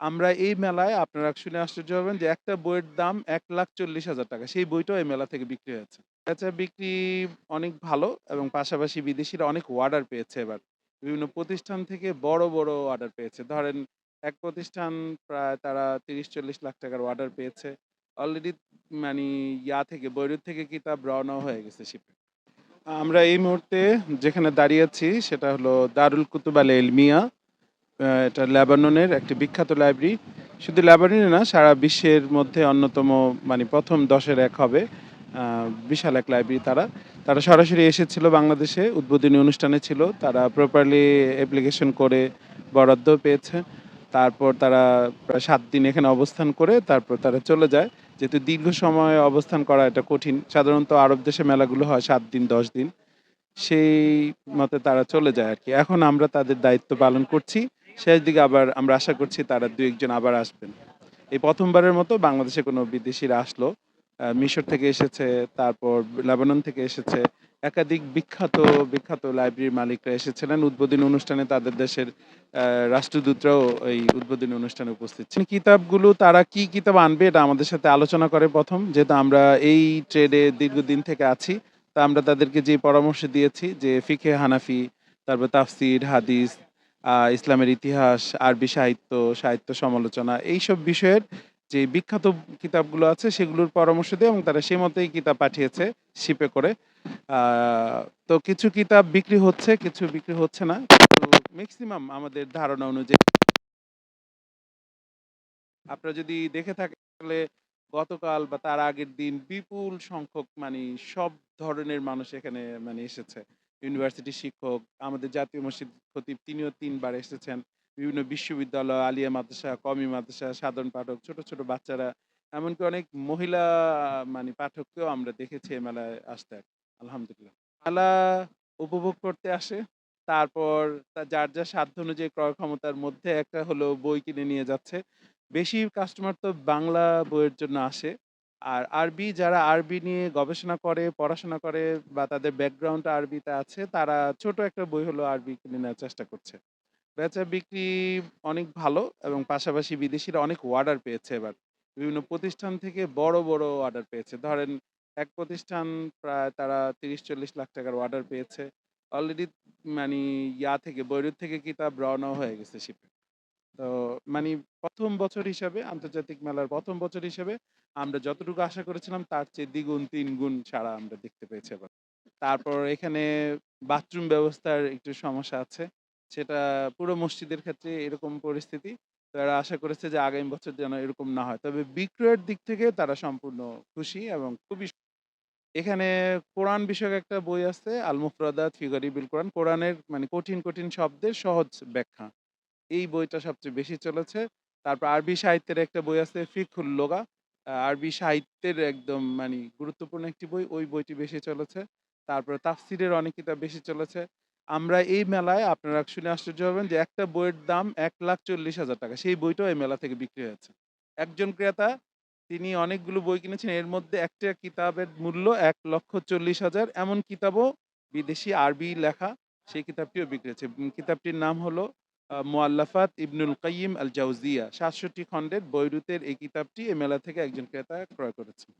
আমরা এই মেলায় আপনারা শুনে আশ্চর্য হবেন যে একটা বইয়ের দাম ৳১,৪০,০০০ সেই বইটাও এই মেলা থেকে বিক্রি হয়েছে। বেচা বিক্রি অনেক ভালো এবং পাশাপাশি বিদেশিরা অনেক অর্ডার পেয়েছে এবার। বিভিন্ন প্রতিষ্ঠান থেকে বড়, বড় অর্ডার পেয়েছে। ধরেন এক প্রতিষ্ঠান প্রায় তারা ৩০-৪০ লাখ টাকার অর্ডার পেয়েছে। অলরেডি মানে ইয়া থেকে বৈরুত থেকে কিতাব রওনাও হয়ে গেছে শিপে। আমরা এই মুহূর্তে যেখানে দাঁড়িয়ে আছি সেটা হলো দারুল কুতুব আল ইলমিয়া। এটা লেবাননের একটি বিখ্যাত লাইব্রেরি। শুধু লেবাননে না, সারা বিশ্বের মধ্যে অন্যতম মানে প্রথম দশের এক হবে। বিশাল এক লাইব্রেরি তারা। তারা সরাসরি এসেছিল বাংলাদেশে, উদ্বোধনী অনুষ্ঠানে ছিল। তারা প্রপারলি অ্যাপ্লিকেশন করে বরাদ্দও পেয়েছে। তারপর তারা প্রায় সাত দিন এখানে অবস্থান করে, তারপর তারা চলে যায়। যেহেতু দীর্ঘ সময় অবস্থান করা এটা কঠিন। সাধারণত আরব দেশে মেলাগুলো হয় সাত দিন ১০ দিন। সেই মতে তারা চলে যায় আর কি এখন আমরা তাদের দায়িত্ব পালন করছি। শেষ দিকে আবার আমরা আশা করছি তারা ২-১ আবার আসবেন। এই প্রথমবারের মতো বাংলাদেশে কোনো বিদেশিরা আসলো। মিশর থেকে এসেছে, তারপর লেবানন থেকে এসেছে। একাধিক বিখ্যাত, বিখ্যাত লাইব্রেরির মালিকরা এসেছিলেন। উদ্বোধনী অনুষ্ঠানে তাদের দেশের রাষ্ট্রদূতরাও এই উদ্বোধনী অনুষ্ঠানে উপস্থিত ছিলেন। কিতাবগুলো তারা কি কিতাব আনবে এটা আমাদের সাথে আলোচনা করে প্রথম যেহেতু আমরা এই ট্রেডে দীর্ঘদিন থেকে আছি। তা আমরা তাদেরকে যে পরামর্শ দিয়েছি যে ফিকহে হানাফি, তারপর তাফসির, হাদিস, ইসলামের ইতিহাস, আরবি সাহিত্য, সাহিত্য সমালোচনা এইসব বিষয়ের যে বিখ্যাত কিতাবগুলো আছে সেগুলোর পরামর্শ দেই এবং তারা সেই মতোই কিতাব পাঠিয়েছে শিপে করে। তো কিছু কিতাব বিক্রি হচ্ছে, কিছু বিক্রি হচ্ছে না। কিন্তু মেক্সিমাম আমাদের ধারণা অনুযায়ী আপনারা যদি দেখে থাকেন তাহলে গতকাল বা তার আগের দিন বিপুল সংখ্যক মানে সব ধরনের মানুষ এখানে মানে এসেছে। ইউনিভার্সিটির শিক্ষক, আমাদের জাতীয় মসজিদ খতিব তিনিও তিনবার এসেছেন। বিভিন্ন বিশ্ববিদ্যালয়, আলিয়া মাদ্রাসা, কমি মাদ্রাসা, সাধারণ পাঠক, ছোট, ছোট বাচ্চারা এমনকি অনেক মহিলা মানে পাঠককেও আমরা দেখেছি মেলায় আসতে। আলহামদুলিল্লাহ। মেলা উপভোগ করতে আসে। তারপর তা যার, যা সাধ্য অনুযায়ী ক্রয় ক্ষমতার মধ্যে একটা হলো বই কিনে নিয়ে যাচ্ছে। বেশি কাস্টমার তো বাংলা বইয়ের জন্য আসে। আর আরবি যারা আরবি নিয়ে গবেষণা করে, পড়াশোনা করে বা তাদের ব্যাকগ্রাউন্ড আরবিতে আছে তারা ছোট একটা বই হলেও আরবি কিনে নেওয়ার চেষ্টা করছে। বেচা বিক্রি অনেক ভালো এবং পাশাপাশি বিদেশিরা অনেক অর্ডার পেয়েছে এবার। বিভিন্ন প্রতিষ্ঠান থেকে বড়, বড় অর্ডার পেয়েছে। ধরেন এক প্রতিষ্ঠান প্রায় তারা ৩০-৪০ লাখ টাকার অর্ডার পেয়েছে। অলরেডি মানে ইয়া থেকে বৈরুত থেকে কিতাব রওনাও হয়ে গেছে শিপে। তো মানে প্রথম বছর হিসাবে আন্তর্জাতিক মেলার প্রথম বছর হিসাবে আমরা যতটুকু আশা করেছিলাম তার চেয়ে দ্বিগুণ, ৩ গুণ ছাড়া আমরা দেখতে পেয়েছি এবার। তারপর এখানে বাথরুম ব্যবস্থার একটু সমস্যা আছে। সেটা পুরো মসজিদের ক্ষেত্রে এরকম পরিস্থিতি। তারা আশা করেছে যে আগামী বছর যেন এরকম না হয়। তবে বিক্রয়ের দিক থেকে তারা সম্পূর্ণ খুশি এবং খুবই এখানে কোরআন বিষয়ক একটা বই আছে আল মুফরাদাত ফি গরিবিল কোরআন। কোরআনের মানে কঠিন, কঠিন শব্দের সহজ ব্যাখ্যা। এই বইটা সবচেয়ে বেশি চলেছে। তারপর আরবি সাহিত্যের একটা বই আছে ফিকহুল লোগা। আরবি সাহিত্যের একদম মানে গুরুত্বপূর্ণ একটি বই। ওই বইটি বেশি চলেছে। তারপরে তাফসিরের অনেক কিতাব বেশি চলেছে। আমরা এই মেলায় আপনারা শুনে আশ্চর্য হবেন যে একটা বইয়ের দাম ৳১,৪০,০০০ সেই বইটাও এই মেলা থেকে বিক্রি হয়েছে। একজন ক্রেতা তিনি অনেকগুলো বই কিনেছেন। এর মধ্যে একটা কিতাবের মূল্য ৳১,৪০,০০০ এমন কিতাবও বিদেশি আরবি লেখা সেই কিতাবটিও বিক্রি হয়েছে। কিতাবটির নাম হলো আ মুআল্লাফাত ইবনুল কাইম আল জাউজিয়া সাতষট্টি খণ্ডের বৈরুতের এই কিতাবটি এই মেলা থেকে একজন ক্রেতা ক্রয় করেছেন।